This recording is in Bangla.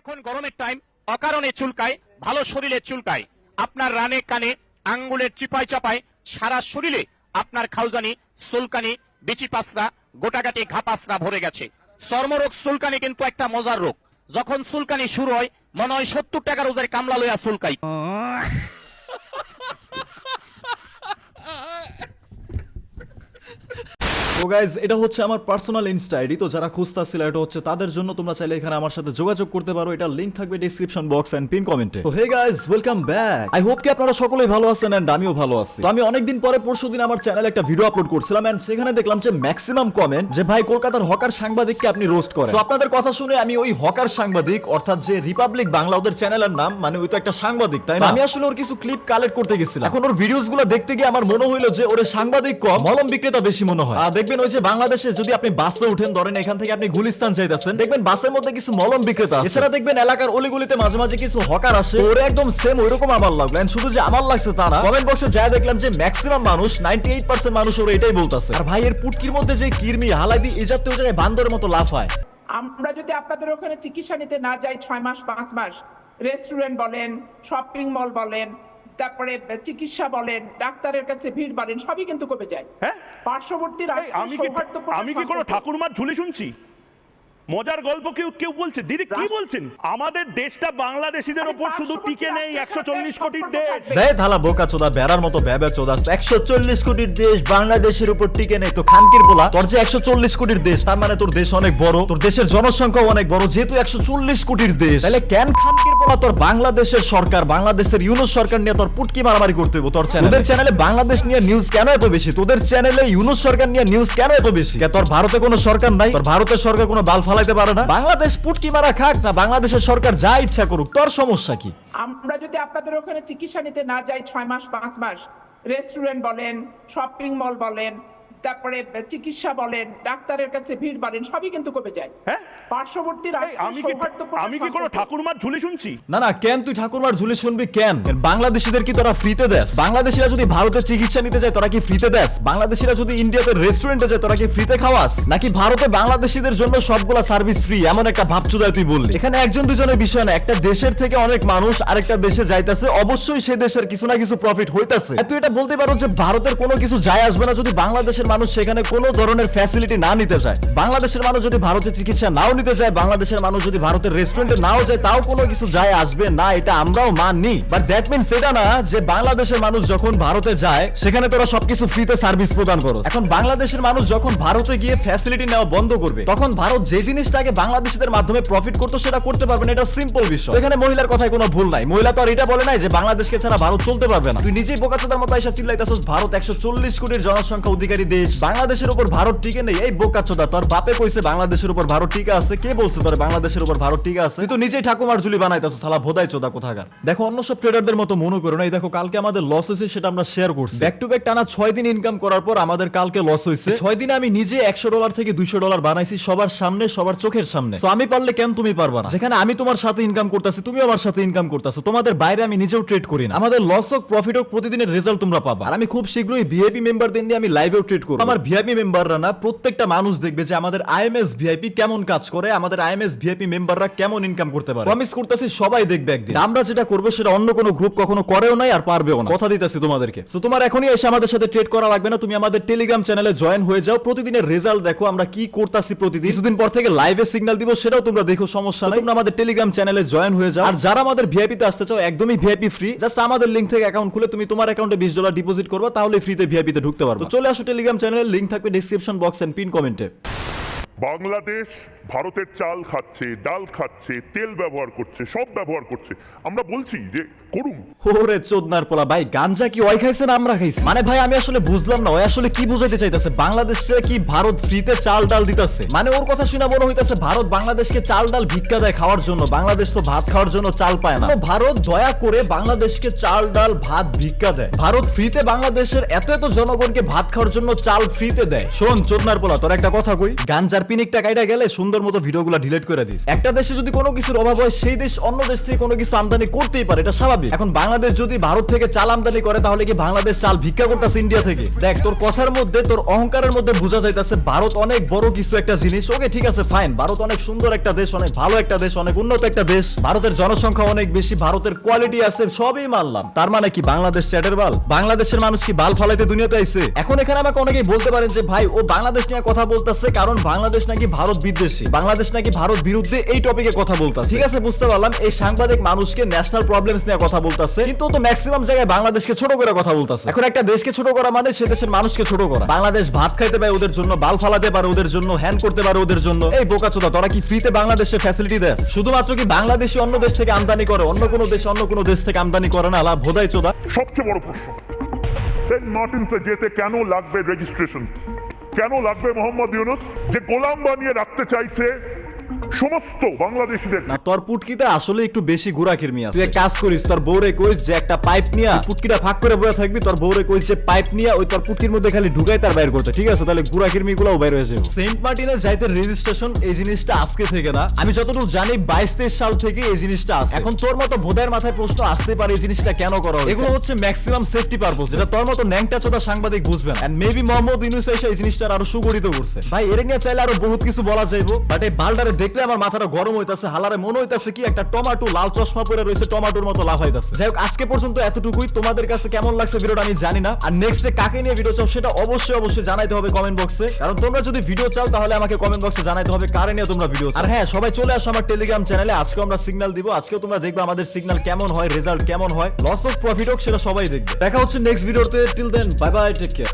এখন গরমের টাইম অকারণে চুলকায়, ভালো শরীরে চুলকায়। আপনার রানে কানে, আঙ্গুলের চিপাই চাপায়, সারা শরীরে আপনার খাউজানি সুলকানি, বিচি পাসরা, গোটাগাটি ঘাপাসরা ভরে গেছে। চর্মরোগ সুলকানি কিন্তু একটা মজার রোগ। যখন সুলকানি শুরু হয়, মনে হয় সত্তর টাকা রোজের কামলা লইয়া চুলকাই। তো গাইজ এটা হচ্ছে আমার পার্সোনাল ইনস্টা আইডি তো যারা খুঁজতেছিল এটা হচ্ছে তাদের জন্য। তোমরা চাইলে এখানে আমার সাথে যোগাযোগ করতে পারো। এটা লিংক থাকবে ডিসক্রিপশন বক্স এন্ড পিন কমেন্টে তো hey guys welcome back I hope কি আপনারা সকলেই ভালো আছেন এন্ড আমিও ভালো আছি। তো আমি অনেকদিন পরে পরশুদিন আমার চ্যানেলে একটা ভিডিও আপলোড করছিলাম এন্ড সেখানে দেখলাম যে ম্যাক্সিমাম কমেন্ট যে ভাই কলকাতার হকার সাংবাদিককে আপনি রোস্ট করেন। তো আপনাদের কথা শুনে আমি ওই হকার সাংবাদিক অর্থাৎ যে রিপাবলিক বাংলা ওদের চ্যানেলের নাম মানে ওই তো একটা সাংবাদিক তাই না? আমি আসলে ওর কিছু ক্লিপ কালেক্ট করতে গেছিলাম। এখন ওর ভিডিওসগুলো দেখতে গিয়ে আমার মনে হইল যে ওরে সাংবাদিক কম মলম বিক্রেতা বেশি মনে হয়। আর দেখবেন ওই যে বাংলাদেশে যদি আপনি বাসে উঠেন ধরেন এখান থেকে আপনি গুলিস্তান যাইতেছেন দেখবেন বাসের মধ্যে কিছু মলম বিক্রেতা এছাড়া দেখবেন এলাকার অলিগুলিতে মাঝে মাঝে কিছু হকার আসে। ওরে একদম সেম ওইরকম আমার লাগল। শুধু যে আমার লাগছে তা না কমেন্ট বক্সে যা দেখলাম যে ম্যাক্সিমাম মানুষ 98% মানুষ ওরা এটাই বলতাছে। আর ভাই এর পুটকির মধ্যে যে কিরমি হালাদি এই জাতীয় জায়গায় বান্দরের মতো লাফায় আমরা যদি আপনাদের ওখানে চিকিৎসা নিতে না যাই ছয় মাস পাঁচ মাস রেস্টুরেন্ট বলেন শপিং মল বলেন তারপরে চিকিৎসা বলেন ডাক্তারের কাছে ভিড় বাড়েন সবই কিন্তু কমে যায় হ্যাঁ? পার্শ্ববর্তী আমি কি আমি কি কোনো ঠাকুরমার ঝুলি শুনছি মজার গল্প কেউ কেউ বলছে। দিদি কি বলছেন? আমাদের দেশটা বাংলাদেশিদের ওপর শুধু টিকে নেই একশো চল্লিশ কোটির দেশ। রে থালা বোকা চোদা বেড়ার মতো ভ্যাবে চোদা একশো চল্লিশ কোটির দেশ বাংলাদেশের উপর টিকে নেই। তো খানকির বলা তোর যে একশো চল্লিশ কোটির দেশ তার মানে তোর দেশ অনেক বড় তোর দেশের জনসংখ্যা অনেক বড় যেহেতু একশো চল্লিশ কোটির দেশ তাহলে কেন খানকির বলা তোর বাংলাদেশের সরকার বাংলাদেশের ইউনুস সরকার নিয়ে তোর পুটকি মারামারি করতে হইব তোর চ্যানেল তোদের চ্যানেলে বাংলাদেশ নিয়ে নিউজ কেন এত বেশি? তোদের চ্যানেলে ইউনুস সরকার নিয়ে নিউজ কেন এত বেশি? তোর ভারতে কোনো সরকার নাই? তোর ভারতের সরকার কোনো বাল ফালাইতে পারে না। বাংলাদেশ পুটকি মারা খাক না, বাংলাদেশের সরকার যা ইচ্ছা করুক, তোর সমস্যা কি? আমরা যদি আপনাদের ওখানে চিকিৎসা নিতে না যাই ছয় মাস, পাঁচ মাস রেস্টুরেন্ট বলেন শপিং মল বলেন তারপরে চিকিৎসা বলেন ডাক্তারের কাছে ভিড় বলেন সবই কিন্তু কমে যায়। হ্যাঁ? পার্শ্ববর্তী আমি কি আমি কি কোনো ঠাকুরমার ঝুলি শুনছি? না না কেন তুই ঠাকুরমার ঝুলি শুনবি? কেন? বাংলাদেশিদের কি তোরা ফ্রিতে দেস? বাংলাদেশিরা যদি ভারতে চিকিৎসা নিতে যায় তোরা কি ফ্রিতে দেস? বাংলাদেশিরা যদি ইন্ডিয়াতে রেস্টুরেন্টে যায় তোরা কি ফ্রিতে খাওয়াস? নাকি ভারতে বাংলাদেশিদের জন্য সবগুলা সার্ভিস ফ্রি? এমন একটা ভাবচুদায় তুই বললি। এখানে একজন দুজনের বিষয় না একটা দেশের থেকে অনেক মানুষ আরেকটা দেশে যাইতেছে অবশ্যই সে দেশের কিছু না কিছু প্রফিট হইতাছে। তুই এটা বলতে পারো যে ভারতের কোনো কিছু যায় আসবে না যদি বাংলাদেশের মানুষ সেখানে কোনো ধরনের ফ্যাসিলিটি না নিতে যায় বাংলাদেশের মানুষ যদি ভারতে চিকিৎসা নাও নিতে যায় বাংলাদেশের মানুষ যদি ভারতের রেস্টুরেন্টে নাও যায়, তাও কোনো কিছু যায়, আসবে না, এটা আমরাও মানি। বাট দ্যাট মিনস এটা না যে বাংলাদেশের মানুষ যখন ভারতে যায়, সেখানে তোরা সবকিছু ফ্রিতে সার্ভিস প্রদান করো এখন বাংলাদেশের মানুষ যখন ভারতে গিয়ে ফ্যাসিলিটি নেওয়া বন্ধ করবে, তখন ভারত যে জিনিসটাকে বাংলাদেশিদের মাধ্যমে প্রফিট করতো, সেটা করতে পারবে না, এটা সিম্পল বিষয়। এখানে মহিলার কথায় কোনো ভুল নাই। মহিলা তো আর এটা বলে নাই যে বাংলাদেশকে ছাড়া ভারত চলতে পারবে না। তুই নিজেই বোকাচোদার মতো এসে চিল্লাইতেছস, ভারত একশো চল্লিশ কোটির জনসংখ্যা অধিকারী দেশ। বাংলাদেশের উপর ভারত টিকে নেই। এই বোকাচোদা তোর বাপে কইছে বাংলাদেশের উপর ভারত টিকে আছে। কে বলছে তোর বাংলাদেশের উপর ভারত টিকে আছে? তুই তো নিজেই ঠাকুমার ঝুলি বানাইতেছস থালা ভোদাই চোদা কোথাকার? দেখো অন্য সব ট্রেডারদের মতো মনে করো না। এই দেখো কালকে আমাদের লস হয়েছে সেটা আমরা শেয়ার করছি। ব্যাক টু ব্যাক টানা ছয় দিন ইনকাম করার পর আমাদের কালকে লস হয়েছে। ছয় দিনে আমি নিজে একশো ডলার থেকে দুইশো ডলার বানাইছি সবার সামনে সবার চোখের সামনে। তো আমি পারলে কেন তুমি পারবা না? যেখানে আমি তোমার সাথে ইনকাম করতেছি তুমি আমার সাথে ইনকাম করতেছো। তোমাদের বাইরে আমি নিজেও ট্রেড করি না। আমাদের লস হোক প্রফিট হোক প্রতিদিনের রেজাল্ট তোমরা পাবা। আর আমি খুব শীঘ্রই ভিআইপি মেম্বারদের নিয়ে আমি লাইভেও ট্রেড করব। আমার ভিআইপি মেম্বাররা না প্রত্যেকটা মানুষ দেখবে যে আমাদের আইএমএস ভিআইপি কেমন কাজ করে আমাদের আইএমএস ভিআইপি মেম্বাররা কেমন ইনকাম করতে পারে। প্রমিস করতেছি সবাই দেখবে একদিন। আমরা যেটা করব সেটা অন্য কোনো গ্রুপ কখনো করেও নাই আর পারবেও না। কথা দিতেছি তোমাদেরকে। তো তোমার এখনই এসে আমাদের সাথে ট্রেড করা লাগবে না তুমি আমাদের টেলিগ্রাম চ্যানেলে জয়েন হয়ে যাও প্রতিদিনের রেজাল্ট দেখো আমরা কি করতাছি প্রতিদিন। কিছুদিন পর থেকে লাইভে সিগন্যাল দিব সেটাও তোমরা দেখো সমস্যা নাই। তোমরা আমাদের টেলিগ্রাম চ্যানেলে জয়েন হয়ে যাও। আর যারা আমাদের ভিআইপি তে আসতে চাও একদমই ভিআইপি ফ্রি জাস্ট আমাদের লিংক থেকে অ্যাকাউন্ট খুলে তুমি তোমার অ্যাকাউন্টে বিশ ডলার ডিপোজিট করবে তাহলে ফ্রিতে ভিআইপি তে ঢুকতে পারবে। তো চলে আসো টেলিগ্রাম চ্যানেলের লিঙ্ক থাকবে ডিসক্রিপশন বক্স এন্ড পিন কমেন্টে বাংলাদেশ ভারতের চাল খাচ্ছে, ডাল খাচ্ছে, তেল ব্যবহার করছে, সব ব্যবহার করছে। আমরা বলছি যে, করুন। ওরে চোদনার পোলা, ভাই, গাঞ্জা কি ওই খাইছে না আমরা খাইছি? মানে ভাই, আমি আসলে বুঝলাম না, ওই আসলে কি বুঝাইতে চাইতেছে? বাংলাদেশে কি ভারত ফ্রিতে চাল ডাল দিতেছে? মানে ওর কথা শুনে মনে হইতাছে ভারত বাংলাদেশকে চাল ডাল ভিক্ষা দেয় খাওয়ার জন্য, বাংলাদেশ তো ভাত খাওয়ার জন্য চাল পায় না। ভারত দয়া করে বাংলাদেশকে চাল ডাল ভাত ভিক্ষা দেয়। ভারত ফ্রিতে বাংলাদেশের এত এত জনগণকে ভাত খাওয়ার জন্য চাল ফ্রিতে দেয়। শোন, চোদনার পোলা, তোর একটা কথা কই? গাঞ্জার পিনিকটা কাইটা গেলে সুন্দর সুন্দর মতো ভিডিওগুলো ডিলিট করে দিস। একটা দেশে যদি কোনো কিছুর অভাব হয়, সেই দেশ অন্য দেশ থেকে কোনো কিছু আমদানি করতেই পারে, এটা স্বাভাবিক। এখন বাংলাদেশ যদি ভারত থেকে চাল আমদানি করে, তাহলে কি বাংলাদেশ চাল ভিক্ষা করতেছে ইন্ডিয়া থেকে? দেখ, তোর কথার মধ্যে, তোর অহংকারের মধ্যে বোঝা যাইতেছে, ভারত অনেক বড় কিছু একটা জিনিস। ওকে, ঠিক আছে ফাইন ভারত অনেক সুন্দর একটা দেশ, অনেক ভালো একটা দেশ, অনেক উন্নত একটা দেশ। ভারতের জনসংখ্যা অনেক বেশি, ভারতের কোয়ালিটি আছে, সবই মানলাম। তার মানে কি বাংলাদেশ চ্যাটের বাল? বাংলাদেশের মানুষ কি বাল ফালাইতে দুনিয়াতে আইছে? এখন এখানে আমাকে অনেকেই বলতে পারেন যে, ভাই, ও বাংলাদেশ নিয়ে কথা বলতেছে, কারণ বাংলাদেশ নাকি ভারত বিদ্বেষী। বাংলাদেশ নাকি ভারত বিরুদ্ধে এই টপিকে কথা বলতেছে। ঠিক আছে বুঝতে পারলাম। এই সাংবাদিক মানুষকে ন্যাশনাল প্রবলেমস নিয়ে কথা বলতেছে কিন্তু তো ম্যাক্সিমাম জায়গায় বাংলাদেশকে ছোট করে কথা বলতেছে। এখন একটা দেশকে ছোট করা মানে সে দেশের মানুষকে ছোট করা। বাংলাদেশ ভাত খাইতে পারে ওদের জন্য বাল ফালাতে পারে ওদের জন্য হ্যান্ড করতে পারে ওদের জন্য। এই বোকাচোদা তোরা কি ফ্রিতে বাংলাদেশে ফ্যাসিলিটি দেয় শুধুমাত্র কি বাংলাদেশি অন্য দেশ থেকে আমদানি করে? অন্য কোনো দেশ অন্য কোনো দেশ থেকে আমদানি করে না? আলা ভোদাই চোদা। সবচেয়ে বড় প্রশ্ন। সেন্ট মার্টিনসে যেতে কেন লাগবে রেজিস্ট্রেশন কেন লাগবে মোহাম্মদ ইউনুস? যে গোলাম বানিয়ে রাখতে চাইছে সমস্ত বাংলাদেশিদের না, তোর আসলে একটু বেশি গুড়াকির মিয়া তুই কাজ করিস, তোর বউরে কইস যে একটা পাইপ নিয়া পুটকিটা ফাঁক করে বসে থাকবি, তোর বউরে কইস যে পাইপ নিয়া ওই তোর পুটকির মধ্যে খালি ঢুকাই তার করতে। ঠিক আছে? তাহলে গুড়াকির মিগুলাও বাইর হয়ে যাবে। সেন্ট যাইতে রেজিস্ট্রেশন এই জিনিসটা আজকে থেকে না। আমি যতটুকু জানি বাইশ তেইশ সাল থেকে এই জিনিসটা আছে। এখন তোর মতো ভোদার মাথায় প্রশ্ন আসতে পারে এই জিনিসটা কেন করা এগুলো হচ্ছে ম্যাক্সিমাম সেফটি পারপোজ যেটা তোর মতো ন্যাংটা চোদা সাংবাদিক বুঝবেন এন্ড মেবি মোহাম্মদ ইউনুস এসে এই জিনিসটা আরও সুগঠিত করছে। ভাই, এর নিয়ে চাইলে আরও বহুত কিছু বলা যাইবো বাট এই বালটারে দেখলে আমার মাথাটা গরম হইতাছে, হালারে মনে হইতাছে কি একটা টমাটো, লাল চশমা পরে রয়েছে টমাটোর মতো লাফাইতাছে যাই হোক, আজকে পর্যন্ত এতটুকুই। তোমাদের কাছে কেমন লাগছে ভিডিওটা আমি জানি না। আর নেক্সট কাকে নিয়ে ভিডিও চাও সেটা অবশ্যই অবশ্যই জানাইতে হবে কমেন্ট বক্সে কারণ তোমরা যদি ভিডিও চাও, তাহলে আমাকে কমেন্ট বক্সে জানাইতে হবে কারে নিয়ে তোমরা ভিডিও আর হ্যাঁ সবাই চলে আসো আমার টেলিগ্রাম চ্যানেলে আজকে আমরা সিগন্যাল দিব। আজকেও তোমরা দেখবে আমাদের সিগন্যাল কেমন হয় রেজাল্ট কেমন হয়। লস অফ প্রফিট হোক, সেটা সবাই দেখবে। দেখা হচ্ছে নেক্সট ভিডিওতে till then bye bye take care